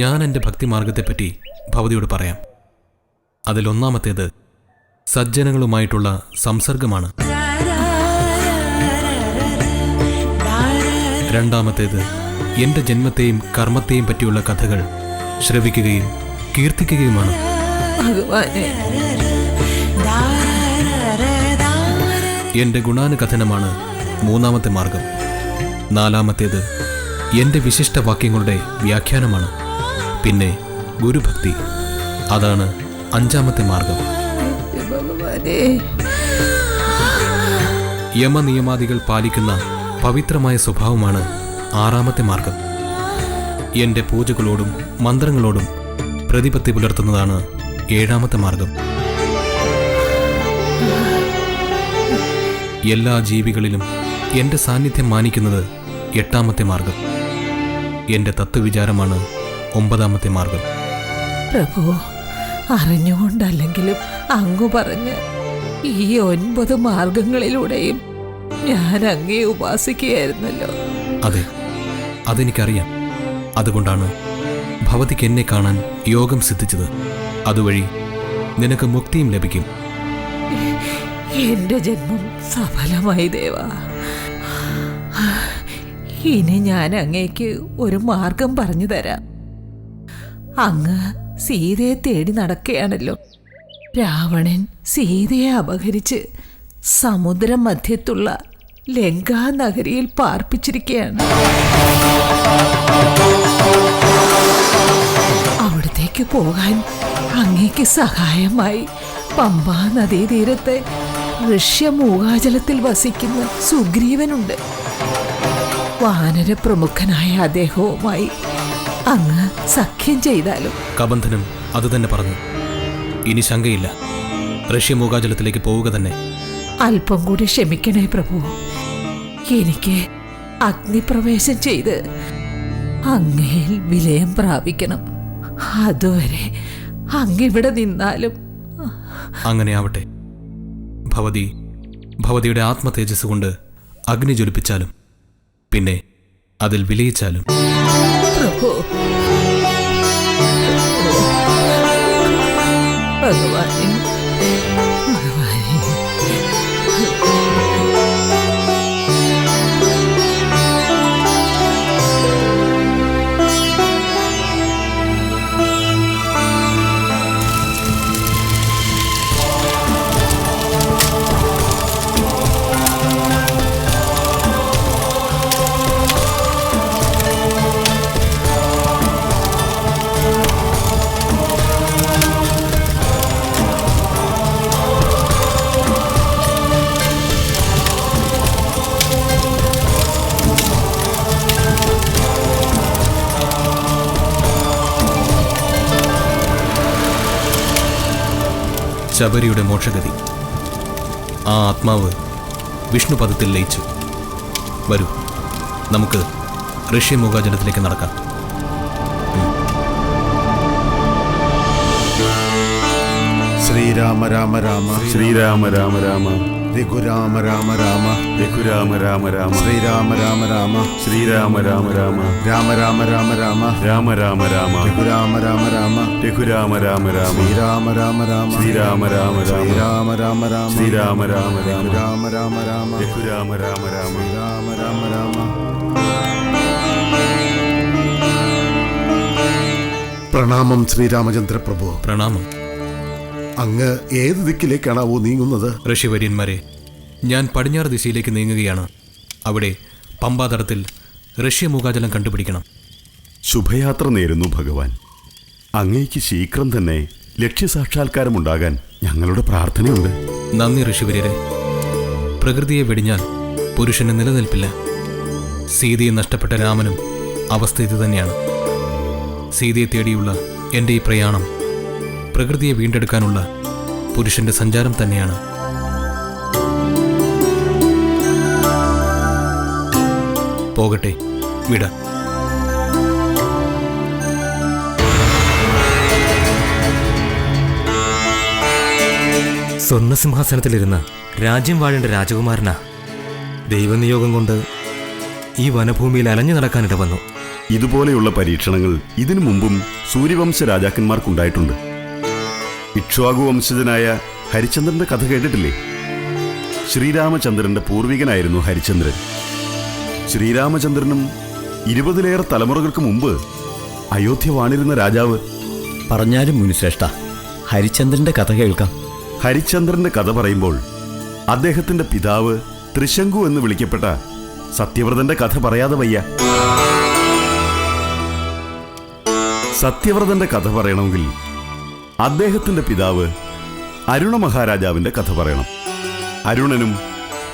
ഞാൻ എന്റെ ഭക്തിമാർഗത്തെപ്പറ്റി ഭവതിയോട് പറയാം. അതിലൊന്നാമത്തേത് സജ്ജനങ്ങളുമായിട്ടുള്ള സംസർഗമാണ്. രണ്ടാമത്തേത് എന്റെ ജന്മത്തെയും കർമ്മത്തെയും പറ്റിയുള്ള കഥകൾ ശ്രവിക്കുകയും കീർത്തിക്കുകയുമാണ്. എന്റെ ഗുണാനുകഥനമാണ് മൂന്നാമത്തെ മാർഗം നാലാമത്തേത് എന്റെ വിശിഷ്ട വാക്യങ്ങളുടെ വ്യാഖ്യാനമാണ്. പിന്നെ ഗുരുഭക്തി. അതാണ് അഞ്ചാമത്തെ മാർഗം. യമനിയമാദികൾ പാലിക്കുന്ന പവിത്രമായ സ്വഭാവമാണ് ആറാമത്തെ മാർഗം. എന്റെ പൂജകളോടും മന്ത്രങ്ങളോടും പ്രതിപത്തി പുലർത്തുന്നതാണ് ഏഴാമത്തെ മാർഗം. എല്ലാ ജീവികളിലും എന്റെ സാന്നിധ്യം മാനിക്കുന്നത് എട്ടാമത്തെ മാർഗം. എന്റെ തത്വവിചാരമാണ് ഒമ്പതാമത്തെ മാർഗം. പ്രഭു അറിഞ്ഞുകൊണ്ടല്ലെങ്കിലും അങ്ങു പറഞ്ഞ് ഈ ഒൻപത് മാർഗങ്ങളിലൂടെയും ഞാൻ അങ്ങേ ഉപാസിക്കുകയായിരുന്നല്ലോ. അതെ അതെനിക്കറിയാം. അതുകൊണ്ടാണ് ഭവതിക്ക് എന്നെ കാണാൻ യോഗം സിദ്ധിച്ചത്. അതുവഴി നിനക്ക് മുക്തിയും ലഭിക്കും. എന്റെ ജന്മം സഫലമായി ദേവ. ഇനി ഞാൻ അങ്ങേക്ക് ഒരു മാർഗം പറഞ്ഞു തരാം. അങ്ങ് സീതയെ തേടി നടക്കുകയാണല്ലോ. രാവണൻ സീതയെ അപഹരിച്ച് സമുദ്ര മധ്യത്തുള്ള ലങ്കാ നഗരിയിൽ പാർപ്പിച്ചിരിക്കുകയാണ്. അവിടത്തേക്ക് പോകാൻ അങ്ങേക്ക് സഹായമായി പമ്പാ നദീതീരത്തെ ഋഷ്യമൂകാചലത്തിൽ വസിക്കുന്ന സുഗ്രീവനുണ്ട്. വാനര പ്രമുഖനായ അദ്ദേഹവുമായി അങ്ങ് സഖ്യം ചെയ്താലും. കബന്ധനും അത് തന്നെ പറഞ്ഞു. ഇനി ശങ്കയില്ല. റഷ്യ മൂകാചലത്തിലേക്ക് പോവുക തന്നെ. അല്പം കൂടി ക്ഷമിക്കണേ പ്രഭു. എനിക്ക് അഗ്നിപ്രവേശം ചെയ്ത് അങ്ങയിൽ വിലയം പ്രാപിക്കണം. അതുവരെ അങ്ങിവിടെ നിന്നാലും. അങ്ങനെ ആവട്ടെ. ഭവതി ഭവതിയുടെ ആത്മതേജസ് കൊണ്ട് അഗ്നി ജ്വലിപ്പിച്ചാലും പിന്നെ അതിൽ വിലയിച്ചാലും. પ્રભુ ભગવાન ശബരിയുടെ മോക്ഷഗതി. ആ ആത്മാവ് വിഷ്ണുപദത്തിൽ ലയിച്ചു. വരൂ നമുക്ക് ഋഷ്യമൂകാചലത്തിലേക്ക് നടക്കാം. ശ്രീരാമ രാമ രാമ. ശ്രീരാമ രാമ രാമ. രഘുരാമ രാമ രാമ രഘുരാമ രാമ രാമ ശ്രീരാമ രാമ രാമ ശ്രീരാമ രാമ രാമ രാമ രാമ രാമ രാമ രാമ രാമ രാമ രഘുരാമ രാമ രാമ രഘുരാമ രാമ രാമ ശ്രീരാമ രാമ രാമ ശ്രീരാമ രാമ രാമ രാമ രാമ രാമ ശ്രീരാമ രാമ രാമ രാമ രാമ രാമ രഘുരാമ രാമ രാമ രാമ രാമ രാമ പ്രണാമം ശ്രീരാമചന്ദ്ര പ്രഭു പ്രണാമം അങ്ങ് ഏത് ദിക്കിലേക്കാണാവോ നീങ്ങുന്നത്? ഋഷിവര്യന്മാരെ ഞാൻ പടിഞ്ഞാറ് ദിശയിലേക്ക് നീങ്ങുകയാണ്. അവിടെ പമ്പാതടത്തിൽ റഷ്യ മൂകാജലം കണ്ടുപിടിക്കണം. ശുഭയാത്ര നേരുന്നു ഭഗവാൻ. അങ്ങേക്ക് ശീഘ്രം തന്നെ ലക്ഷ്യസാക്ഷാത്കാരമുണ്ടാകാൻ ഞങ്ങളുടെ പ്രാർത്ഥനയുണ്ട്. നന്ദി ഋഷിവര്യരെ. പ്രകൃതിയെ വെടിഞ്ഞാൽ പുരുഷന് നിലനിൽപ്പില്ല. സീതയെ നഷ്ടപ്പെട്ട രാമനും അവസ്ഥ ഇത് തന്നെയാണ്. സീതയെ തേടിയുള്ള എന്റെ ഈ പ്രയാണം പ്രകൃതിയെ വീണ്ടെടുക്കാനുള്ള പുരുഷന്റെ സഞ്ചാരം തന്നെയാണ്. പോകട്ടെ വിട. സ്വർണസിംഹാസനത്തിലിരുന്ന് രാജ്യം വാഴേണ്ട രാജകുമാരനാ. ദൈവനിയോഗം കൊണ്ട് ഈ വനഭൂമിയിൽ അലഞ്ഞു നടക്കാനിട വന്നു ഇതുപോലെയുള്ള പരീക്ഷണങ്ങൾ ഇതിനു മുമ്പും സൂര്യവംശ രാജാക്കന്മാർക്കുണ്ടായിട്ടുണ്ട് ഇക്ഷ്വാകു വംശജനായ ഹരിചന്ദ്രന്റെ കഥ കേട്ടിട്ടില്ലേ? ശ്രീരാമചന്ദ്രന്റെ പൂർവികനായിരുന്നു ഹരിചന്ദ്രൻ. ശ്രീരാമചന്ദ്രനും ഇരുപതിലേറെ തലമുറകൾക്ക് മുമ്പ് അയോധ്യ വാണിരുന്ന രാജാവ്. പറഞ്ഞാലും മുനുശ്രേഷ്ഠ ഹരിചന്ദ്രന്റെ കഥ കേൾക്കാം. ഹരിചന്ദ്രന്റെ കഥ പറയുമ്പോൾ അദ്ദേഹത്തിന്റെ പിതാവ് ത്രിശങ്കു എന്ന് വിളിക്കപ്പെട്ട സത്യവ്രതന്റെ കഥ പറയാതെ വയ്യ. സത്യവ്രതന്റെ കഥ പറയണമെങ്കിൽ അദ്ദേഹത്തിന്റെ പിതാവ് അരുണ മഹാരാജാവിന്റെ കഥ പറയണം. അരുണനും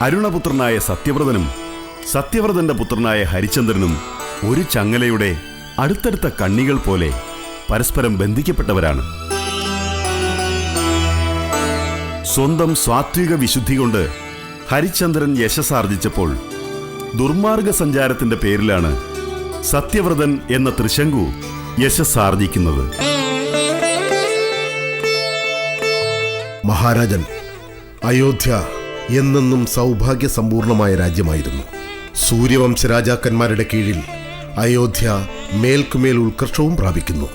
അരുണപുത്രനായ സത്യവ്രതനും സത്യവ്രതന്റെ പുത്രനായ ഹരിചന്ദ്രനും ഒരു ചങ്ങലയുടെ അടുത്തടുത്ത കണ്ണികൾ പോലെ പരസ്പരം ബന്ധിക്കപ്പെട്ടവരാണ്. സ്വന്തം സാത്വിക വിശുദ്ധി കൊണ്ട് ഹരിചന്ദ്രൻ യശസ്സാർജിച്ചപ്പോൾ ദുർമാർഗ സഞ്ചാരത്തിന്റെ പേരിലാണ് സത്യവ്രതൻ എന്ന ത്രിശങ്കു യശസ്സാർജിക്കുന്നത്. മഹാരാജൻ അയോധ്യ എന്നെന്നും സൗഭാഗ്യ സമ്പൂർണമായ രാജ്യമായിരുന്നു. സൂര്യവംശ രാജാക്കന്മാരുടെ കീഴിൽ അയോധ്യ മേൽക്കുമേൽ ഉത്കർഷവും പ്രാപിക്കുന്നു.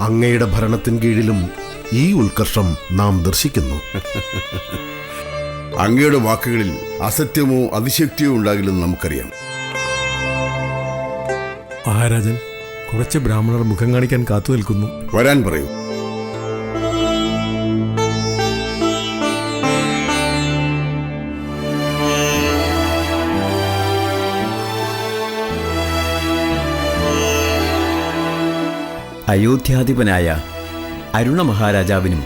അങ്ങയുടെ ഭരണത്തിൻ കീഴിലും ഈ ഉത്കർഷം നാം ദർശിക്കുന്നു. അങ്ങയുടെ വാക്കുകളിൽ അസത്യമോ അതിശക്തിയോ ഉണ്ടാകില്ലെന്ന് നമുക്കറിയാം. മഹാരാജൻ കുറച്ച് ബ്രാഹ്മണർ മുഖം കാണിക്കാൻ കാത്തു നിൽക്കുന്നു. വരാൻ പറയൂ. അയോധ്യാധിപനായ അരുണ മഹാരാജാവിനും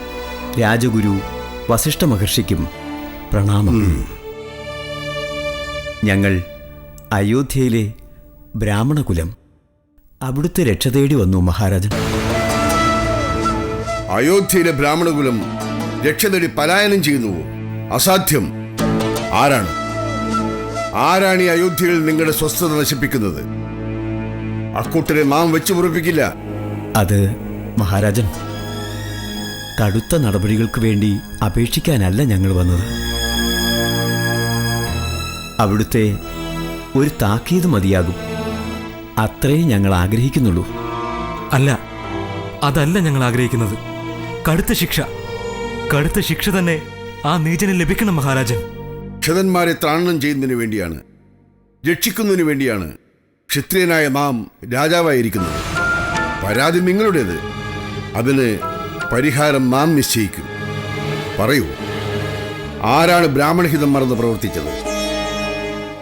രാജഗുരു വസിഷ്ഠ മഹർഷിക്കും പ്രണാമം. ഞങ്ങൾ അയോധ്യയിലെ ബ്രാഹ്മണകുലം അവിടുത്തെ രക്ഷ തേടി വന്നു മഹാരാജൻ. അയോധ്യയിലെ ബ്രാഹ്മണകുലം രക്ഷ തേടി പലായനം ചെയ്യുന്നു അസാധ്യം. ആരാണ്? ആരാണ് ഈ അയോധ്യയിൽ നിങ്ങളുടെ സ്വസ്ഥത നശിപ്പിക്കുന്നത്? അക്കൂട്ടരെ മാം വെച്ചു മുറിപ്പിക്കില്ല അത് മഹാരാജൻ. കടുത്ത നടപടികൾക്ക് വേണ്ടി അപേക്ഷിക്കാനല്ല ഞങ്ങൾ വന്നത്. അവിടുത്തെ ഒരു താക്കീത് മതിയാകും. അത്രയും ഞങ്ങൾ ആഗ്രഹിക്കുന്നുള്ളൂ. അല്ല അതല്ല ഞങ്ങൾ ആഗ്രഹിക്കുന്നത്. കടുത്ത ശിക്ഷ. കടുത്ത ശിക്ഷ തന്നെ ആ നീചന് ലഭിക്കണം മഹാരാജൻ. ക്ഷതന്മാരെ ത്രാണനം ചെയ്യുന്നതിന് വേണ്ടിയാണ് രക്ഷിക്കുന്നതിന് വേണ്ടിയാണ് ക്ഷത്രിയനായ നാം രാജാവായിരിക്കുന്നത്. പരാതി നിങ്ങളുടേത്. അതിന് പരിഹാരം നാം നിശ്ചയിക്കും. പറയൂ ആരാണ് ബ്രാഹ്മണഹിതം മറന്ന് പ്രവർത്തിച്ചത്?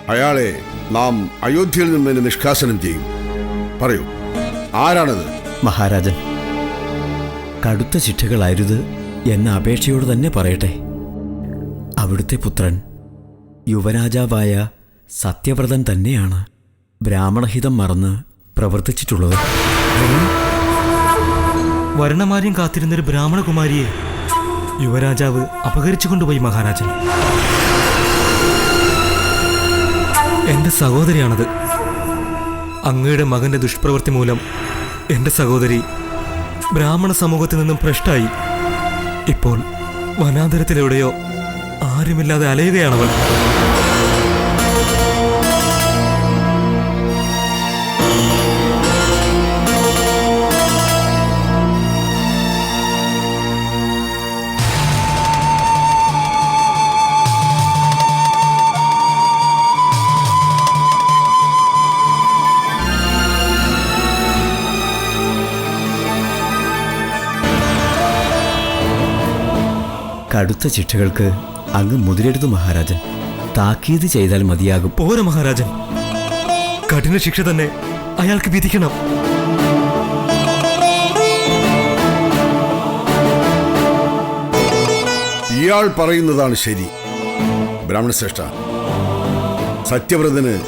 അയാളെ നാം അയോധ്യയിൽ നിന്ന് തന്നെ നിഷ്കാസനം ചെയ്യും. പറയൂ ആരാണത്? മഹാരാജൻ കടുത്ത ശിക്ഷകളായിരുത് എന്ന അപേക്ഷയോട് തന്നെ പറയട്ടെ. അവിടുത്തെ പുത്രൻ യുവരാജാവായ സത്യവ്രതൻ തന്നെയാണ് ബ്രാഹ്മണഹിതം മറന്ന് പ്രവർത്തിച്ചിട്ടുള്ളത്. വരണമാര്യം കാത്തിരുന്നൊരു ബ്രാഹ്മണകുമാരിയെ യുവരാജാവ് അപഹരിച്ചു കൊണ്ടുപോയി മഹാരാജൻ. എന്റെ സഹോദരിയാണത്. അങ്ങയുടെ മകന്റെ ദുഷ്പ്രവൃത്തി മൂലം എന്റെ സഹോദരി ബ്രാഹ്മണ സമൂഹത്തിൽ നിന്നും ഭ്രഷ്ടായി. ഇപ്പോൾ വനാന്തരത്തിലെവിടെയോ ആരുമില്ലാതെ അലയുകയാണവൾ. കടുത്ത ശിക്ഷകൾക്ക് അങ്ങ് മുതിരെടുത്തു മഹാരാജൻ. താക്കീത് ചെയ്താൽ മതിയാകും. പോര മഹാരാജൻ. കഠിന ശിക്ഷ തന്നെ അയാൾക്ക് വിധിക്കണം. ഇയാൾ പറയുന്നതാണ് ശരി. ബ്രാഹ്മണ ശ്രേഷ്ഠ സത്യവ്രതന്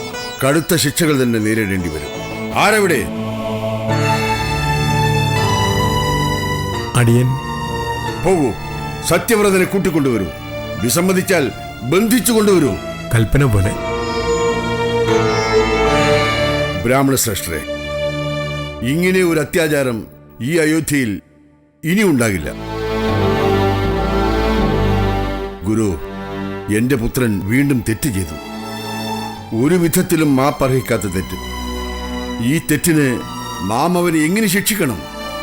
കടുത്ത ശിക്ഷകൾ തന്നെ നേരിടേണ്ടി വരും. ആരവിടെ? അടിയൻ. പോകൂ. സത്യവ്രതനെ കൂട്ടിക്കൊണ്ടുവരൂ. വിസമ്മതിച്ചാൽ ബന്ധിച്ചു കൊണ്ടുവരൂ. കൽപ്പന പോലെ. ബ്രാഹ്മണ ശ്രേഷ്ഠരെ ഇങ്ങനെ ഒരു അത്യാചാരം ഈ അയോധ്യയിൽ ഇനി ഉണ്ടാകില്ല. ഗുരു എന്റെ പുത്രൻ വീണ്ടും തെറ്റ് ചെയ്തു. ഒരു വിധത്തിലും മാപ്പർഹിക്കാത്ത തെറ്റ്. ഈ തെറ്റിന് മാം അവനെ എങ്ങനെ ശിക്ഷിക്കണം?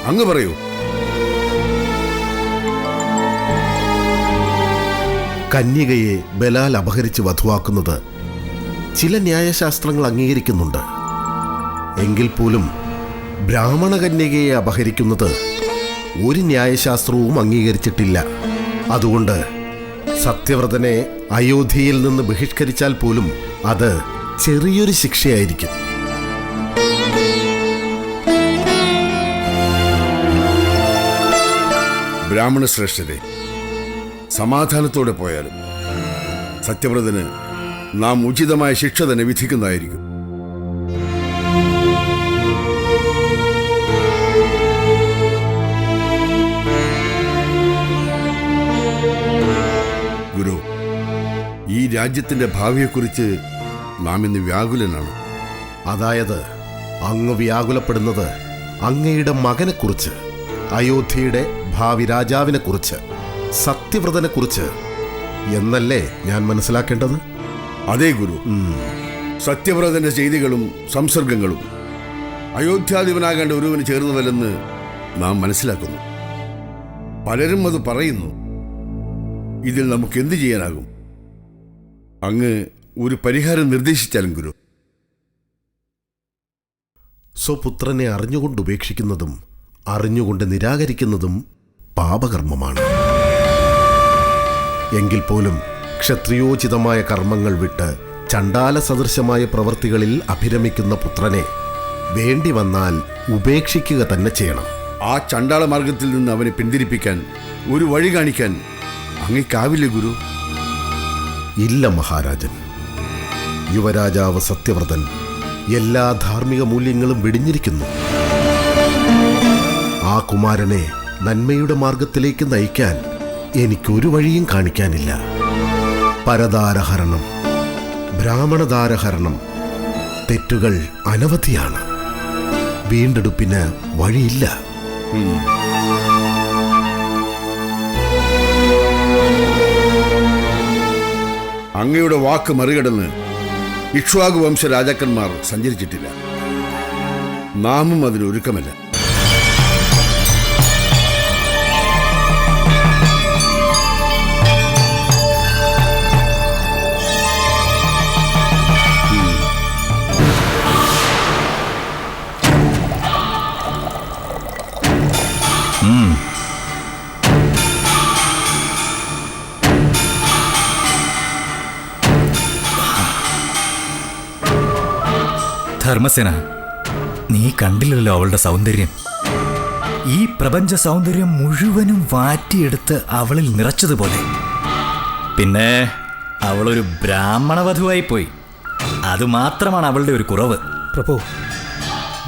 അങ്ങ് പറയൂ. കന്യകയെ ബലാൽ അപഹരിച്ച് വധുവാക്കുന്നത് ചില ന്യായശാസ്ത്രങ്ങൾ അംഗീകരിക്കുന്നുണ്ട്. എങ്കിൽ പോലും ബ്രാഹ്മണ കന്യകയെ അപഹരിക്കുന്നത് ഒരു ന്യായശാസ്ത്രവും അംഗീകരിച്ചിട്ടില്ല. അതുകൊണ്ട് സത്യവ്രതനെ അയോധ്യയിൽ നിന്ന് ബഹിഷ്കരിച്ചാൽ പോലും അത് ചെറിയൊരു ശിക്ഷയായിരിക്കും. ബ്രാഹ്മണ ശ്രേഷ്ഠരെ സമാധാനത്തോടെ പോയാലും സത്യവ്രതന് നാം ഉചിതമായ ശിക്ഷ തന്നെ വിധിക്കുന്നതായിരിക്കും. ഗുരു ഈ രാജ്യത്തിന്റെ ഭാവിയെക്കുറിച്ച് നാം ഇന്ന് വ്യാകുലനാണ്. അതായത് അങ്ങ് വ്യാകുലപ്പെടുന്നത് അങ്ങയുടെ മകനെക്കുറിച്ച് അയോധ്യയുടെ ഭാവി രാജാവിനെക്കുറിച്ച്. സത്യവ്രതനെക്കുറിച്ച് എന്നല്ലേ ഞാൻ മനസ്സിലാക്കേണ്ടത്? അതേ ഗുരു. സത്യവ്രതന്റെ ചെയ്തികളും സംസർഗങ്ങളും അയോധ്യാധിപനാകേണ്ട ഒരുവന് ചേർന്നതല്ലെന്ന് നാം മനസ്സിലാക്കുന്നു. പലരും അത് പറയുന്നു. ഇതിൽ നമുക്ക് എന്ത് ചെയ്യാനാകും? അങ്ങ് ഒരു പരിഹാരം നിർദ്ദേശിച്ചാലും ഗുരു. സ്വപുത്രനെ അറിഞ്ഞുകൊണ്ട് ഉപേക്ഷിക്കുന്നതും അറിഞ്ഞുകൊണ്ട് നിരാകരിക്കുന്നതും പാപകർമ്മമാണ്. എങ്കിൽ പോലും ക്ഷത്രിയോചിതമായ കർമ്മങ്ങൾ വിട്ട് ചണ്ടാല സദൃശമായ പ്രവൃത്തികളിൽ അഭിരമിക്കുന്ന പുത്രനെ വേണ്ടി വന്നാൽ ഉപേക്ഷിക്കുക തന്നെ ചെയ്യണം. ആ ചണ്ടാള മാർഗത്തിൽ നിന്ന് അവനെ പിന്തിരിപ്പിക്കാൻ ഒരു വഴി കാണിക്കാൻ അങ്ങേക്കാവില്ലേ ഗുരു? ഇല്ല മഹാരാജൻ. യുവരാജാവ് സത്യവ്രതൻ എല്ലാ ധാർമ്മിക മൂല്യങ്ങളും വെടിഞ്ഞിരിക്കുന്നു. ആ കുമാരനെ നന്മയുടെ മാർഗത്തിലേക്ക് നയിക്കാൻ എനിക്കൊരു വഴിയും കാണിക്കാനില്ല. പരദാരഹരണം ബ്രാഹ്മണദാരഹരണം തെറ്റുകൾ അനവധിയാണ്. വീണ്ടെടുപ്പിന് വഴിയില്ല. അങ്ങയുടെ വാക്ക് മറികടന്ന് ഇക്ഷ്വാകു വംശ രാജാക്കന്മാർ സഞ്ചരിച്ചിട്ടില്ല. നാമും അതിനൊരുക്കമല്ല. ധർമ്മസേന നീ കണ്ടില്ലല്ലോ അവളുടെ സൗന്ദര്യം. ഈ പ്രപഞ്ച സൗന്ദര്യം മുഴുവനും വാറ്റിയെടുത്ത് അവളിൽ നിറച്ചതുപോലെ. പിന്നെ അവളൊരു ബ്രാഹ്മണ വധുവായി പോയി അതുമാത്രമാണ് അവളുടെ ഒരു കുറവ്. പ്രഭു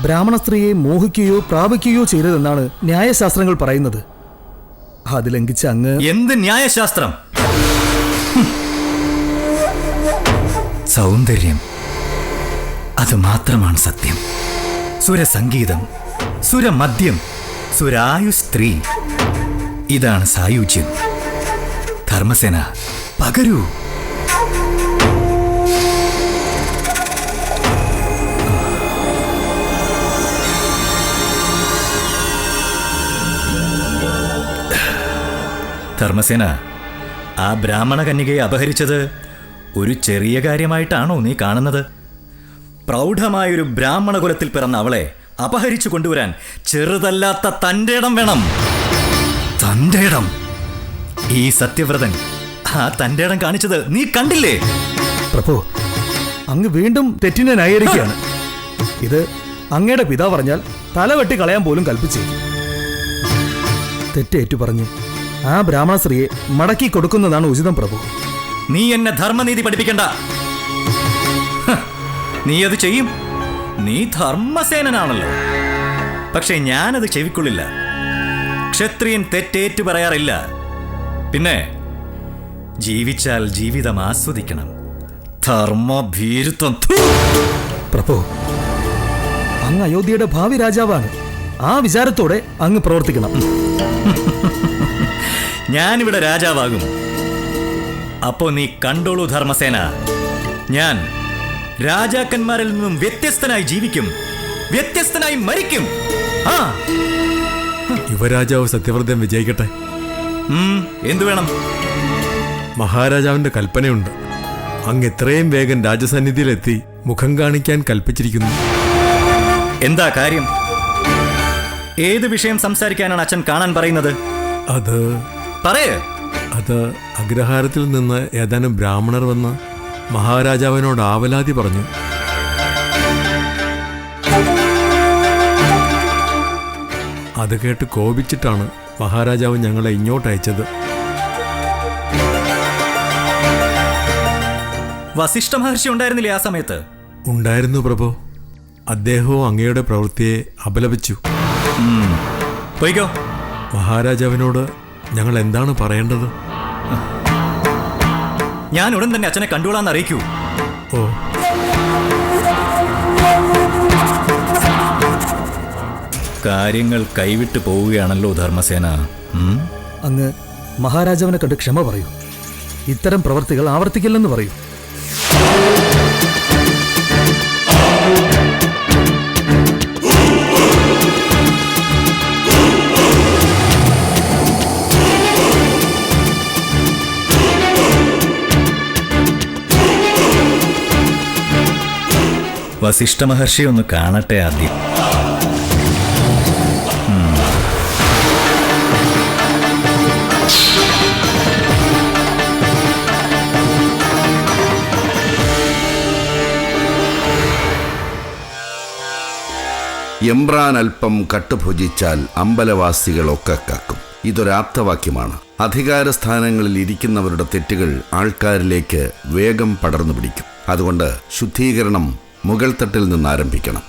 ബ്രാഹ്മണ സ്ത്രീയെ മോഹിക്കുകയോ പ്രാപിക്കുകയോ ചെയ്തതെന്നാണ് ന്യായശാസ്ത്രങ്ങൾ പറയുന്നത്. അത് ലംഘിച്ച് അങ്ങ് എന്ത് ന്യായശാസ്ത്രം. സൗന്ദര്യം. അത് മാത്രമാണ് സത്യം. സുരസംഗീതം സുരമദ്യം സുരായു സ്ത്രീ ഇതാണ് സായുജ്യം. ധർമ്മസേന പകരൂ. ധർമ്മസേന ആ ബ്രാഹ്മണ കന്യകയെ അപഹരിച്ചത് ഒരു ചെറിയ കാര്യമായിട്ടാണോ നീ കാണുന്നത്? പ്രൗഢമായൊരു ബ്രാഹ്മണ കുലത്തിൽ പിറന്ന അവളെ അപഹരിച്ചു കൊണ്ടുവരാൻ ചെറുതല്ലാത്ത തന്റെ ഇടം വേണം. തന്റെ ഇടം? ഈ സത്യവ്രതൻ ആ തന്റെ ഇടം കാണിച്ചത് നീ കണ്ടില്ലേ? പ്രഭു അങ്ങ് വീണ്ടും തെറ്റിനെ ന്യായീകരിക്കുകയാണ്. ഇത് അങ്ങയുടെ പിതാവ് പറഞ്ഞാൽ തലവെട്ടി കളയാൻ പോലും കൽപ്പിച്ചേ തെറ്റേറ്റു പറഞ്ഞു ആ ബ്രാഹ്മണ സ്ത്രീയെ മടക്കി കൊടുക്കുന്നതാണ് ഉചിതം പ്രഭു. നീ എന്നെ ധർമ്മനീതി പഠിപ്പിക്കണ്ട. നീ അത് ചെയ്യും. നീ ധർമ്മസേനനാണല്ലോ. പക്ഷെ ഞാനത് ചെവിക്കൊള്ളില്ല. ക്ഷത്രിയൻ തെറ്റേറ്റു പറയാറില്ല. പിന്നെ ജീവിച്ചാൽ ജീവിതം ആസ്വദിക്കണം. ധർമ്മഭീരുത്വം. പ്രഭു അങ്ങ് അയോധ്യയുടെ ഭാവി രാജാവാണ്. ആ വിചാരത്തോടെ അങ്ങ് പ്രവർത്തിക്കണം. ഞാനിവിടെ രാജാവാകും. അപ്പോ നീ കണ്ടോളൂ ധർമ്മസേന. ഞാൻ രാജാക്കന്മാരിൽ നിന്നും വ്യത്യസ്തനായി ജീവിക്കും. വ്യത്യസ്തനായി മരിക്കും. ആ. യുവരാജാവ് സത്യവ്രതം വിജയിക്കട്ടെ. എന്തു വേണം? മഹാരാജാവിന്റെ കൽപ്പനയുണ്ട്. അങ്ങ് എത്രയും വേഗം രാജസന്നിധിയിലെത്തി മുഖം കാണിക്കാൻ കൽപ്പിച്ചിരിക്കുന്നു. എന്താ കാര്യം? ഏത് വിഷയം സംസാരിക്കാനാണ് അച്ഛൻ കാണാൻ പറയുന്നത്? അത് പറയേ. അത് അഗ്രഹാരത്തിൽ നിന്ന് ഏതാനും ബ്രാഹ്മണർ വന്ന് മഹാരാജാവിനോട് ആവലാതി പറഞ്ഞു. അത് കേട്ട് കോപിച്ചിട്ടാണ് മഹാരാജാവ് ഞങ്ങളെ ഇങ്ങോട്ട് അയച്ചത്. വസിഷ്ഠ മഹർഷി ഉണ്ടായിരുന്നില്ലേ ആ സമയത്ത്? ഉണ്ടായിരുന്നു പ്രഭു. അദ്ദേഹവും അങ്ങയുടെ പ്രവൃത്തിയെ അപലപിച്ചു. പോയിക്കോ. മഹാരാജാവിനോട് ഞങ്ങൾ എന്താണ് പറയേണ്ടത്? ഞാൻ ഉടൻ തന്നെ അച്ഛനെ കണ്ടുകൊള്ളാന്ന് അറിയിക്കൂ. ഓ. കാര്യങ്ങൾ കൈവിട്ടു പോവുകയാണല്ലോ ധർമ്മസേന? അങ്ങ് മഹാരാജാവിനെ കണ്ട് ക്ഷമ പറയൂ. ഇത്തരം പ്രവർത്തികൾ ആവർത്തിക്കില്ലെന്ന് പറയൂ. വസിഷ്ഠ മഹർഷി ഒന്ന് കാണട്ടെ ആദ്യം. എംബ്രാൻ അല്പം കട്ടുഭുജിച്ചാൽ അമ്പലവാസികളൊക്കെ കക്കും. ഇതൊരാപ്തവാക്യമാണ് അധികാരസ്ഥാനങ്ങളിൽ ഇരിക്കുന്നവരുടെ തെറ്റുകൾ ആൾക്കാരിലേക്ക് വേഗം പടർന്നു പിടിക്കും. അതുകൊണ്ട് ശുദ്ധീകരണം മുകൾ തട്ടിൽ നിന്ന് ആരംഭിക്കണം